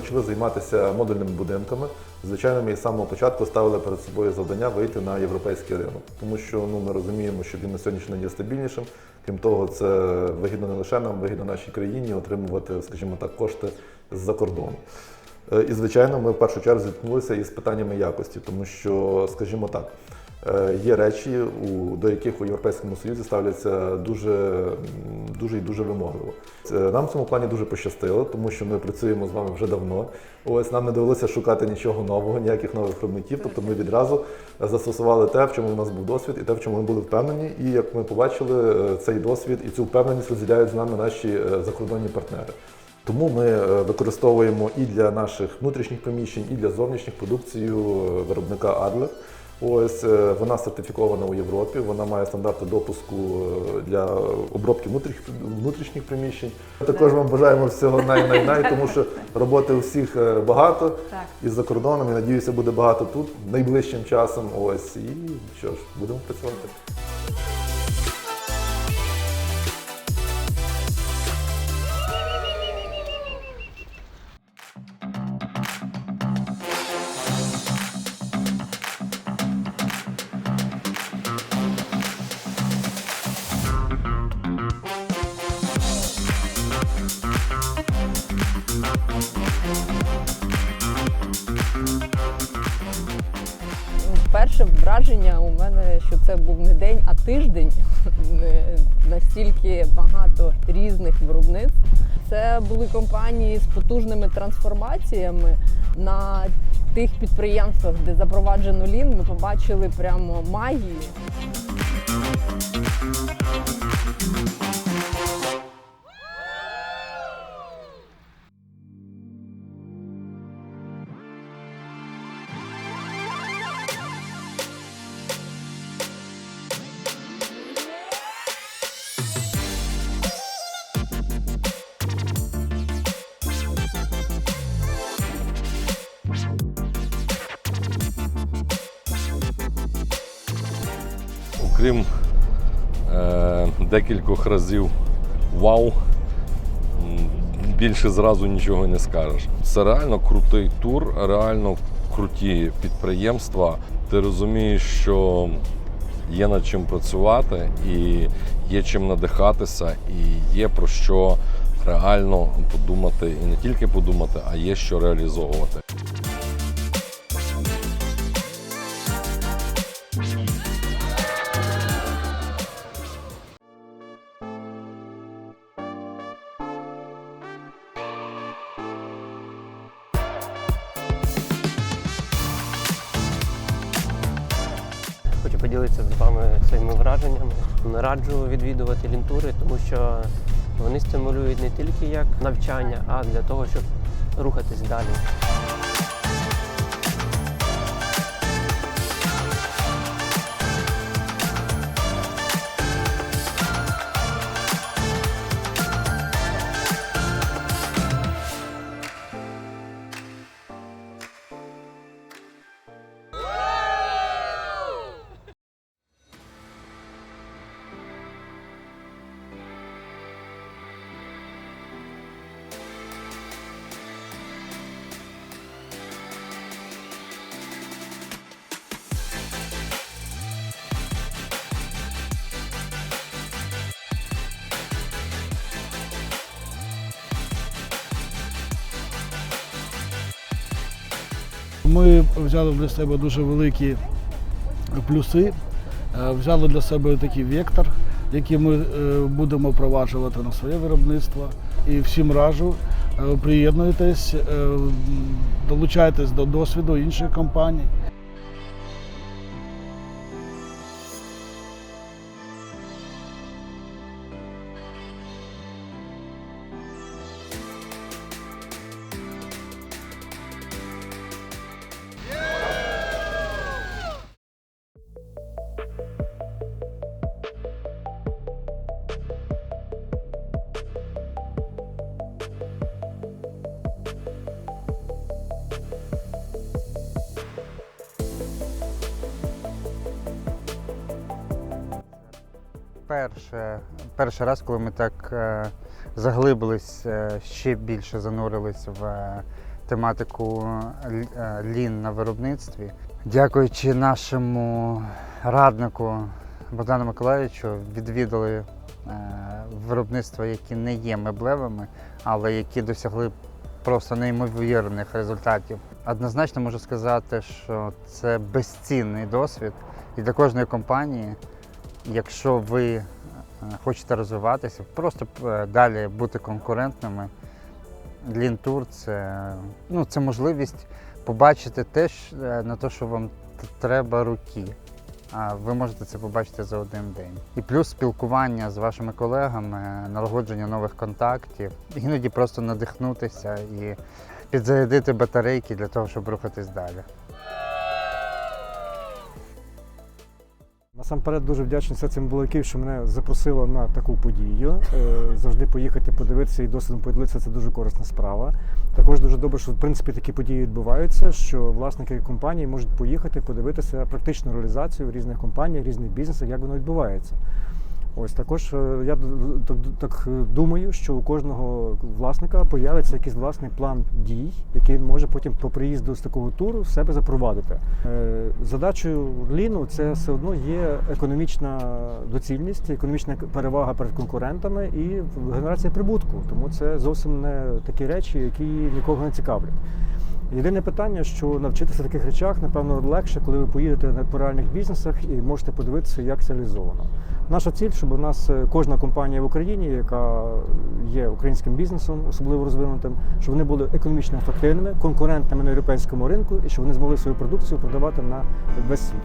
почали займатися модульними будинками. Звичайно, ми з самого початку ставили перед собою завдання вийти на європейський ринок, тому що ну, ми розуміємо, що він на сьогоднішній день є стабільнішим. Крім того, це вигідно не лише нам, вигідно нашій країні отримувати, скажімо так, кошти з-за кордону. Е, І, звичайно, ми в першу чергу зіткнулися із питаннями якості, тому що, скажімо так, є речі, до яких у Європейському Союзі ставляться дуже, дуже і дуже вимогливо. Нам в цьому плані дуже пощастило, тому що ми працюємо з вами вже давно. Ось нам не довелося шукати нічого нового, ніяких нових виробників. Тобто ми відразу застосували те, в чому у нас був досвід, і те, в чому ми були впевнені. І як ми побачили, е, цей досвід і цю впевненість розділяють з нами наші е, закордонні партнери. Тому ми е, використовуємо і для наших внутрішніх приміщень, і для зовнішніх продукцію е, виробника Adler. Ось е, вона сертифікована у Європі, вона має стандарти допуску е, для обробки внутрішніх, внутрішніх приміщень. Також вам бажаємо всього най-най-най, тому що роботи у всіх е, багато Так. і за кордоном. І надіюся, буде багато тут найближчим часом. Ось і що ж, будемо працювати. Враження у мене, що це був не день, а тиждень. Настільки багато різних виробництв. Це були компанії з потужними трансформаціями на тих підприємствах, де запроваджено лін. Ми побачили прямо магію. Окрім е, декількох разів вау, більше зразу нічого не скажеш. Це реально крутий тур, реально круті підприємства. Ти розумієш, що є над чим працювати, і є чим надихатися, і є про що реально подумати, і не тільки подумати, а є що реалізовувати. Поділитися з вами своїми враженнями. Раджу відвідувати лінтури, тому що вони стимулюють не тільки як навчання, а для того, щоб рухатись далі. Ми взяли для себе дуже великі плюси, е, взяли для себе такий вектор, який ми е, будемо впроваджувати на своє виробництво. І всім раджу, е, приєднуйтесь, долучайтесь до досвіду інших компаній. Перше, перший раз, коли ми так е, заглибились, е, ще більше занурились в е, тематику лін на виробництві. Дякуючи нашому раднику Богдану Миколаївичу, відвідали виробництва, які не є меблевими, але які досягли просто неймовірних результатів. Однозначно можу сказати, що це безцінний досвід і для кожної компанії, якщо ви е, хочете розвиватися, просто е, далі бути конкурентними. Лінтур це, ну, це можливість побачити те, е, на те, що вам треба руки. А ви можете це побачити за один день. І плюс спілкування з вашими колегами, налагодження нових контактів, іноді просто надихнутися і підзарядити батарейки для того, щоб рухатись далі. Насамперед дуже вдячний цим Балаків, що мене запросило на таку подію. Е, Завжди поїхати подивитися і досвідом поділитися це дуже корисна справа. Також дуже добре, що в принципі такі події відбуваються, що власники компанії можуть поїхати подивитися практичну реалізацію в різних компаніях, різних бізнесах, як воно відбувається. Ось також е, я так, так е, думаю, що у кожного власника появиться якийсь власний план дій, який він може потім по приїзду з такого туру в себе запровадити. Е, Задачею Ліну це все одно є економічна доцільність, економічна перевага перед конкурентами і генерація прибутку. Тому це зовсім не такі речі, які нікого не цікавлять. Єдине питання, що навчитися таких речах, напевно, легше, коли ви поїдете по реальних бізнесах і можете подивитися, як це реалізовано. Наша ціль, щоб у нас е, кожна компанія в Україні, яка є українським бізнесом, особливо розвинутим, щоб вони були економічно ефективними, конкурентними на європейському ринку і щоб вони змогли свою продукцію продавати на весь світ.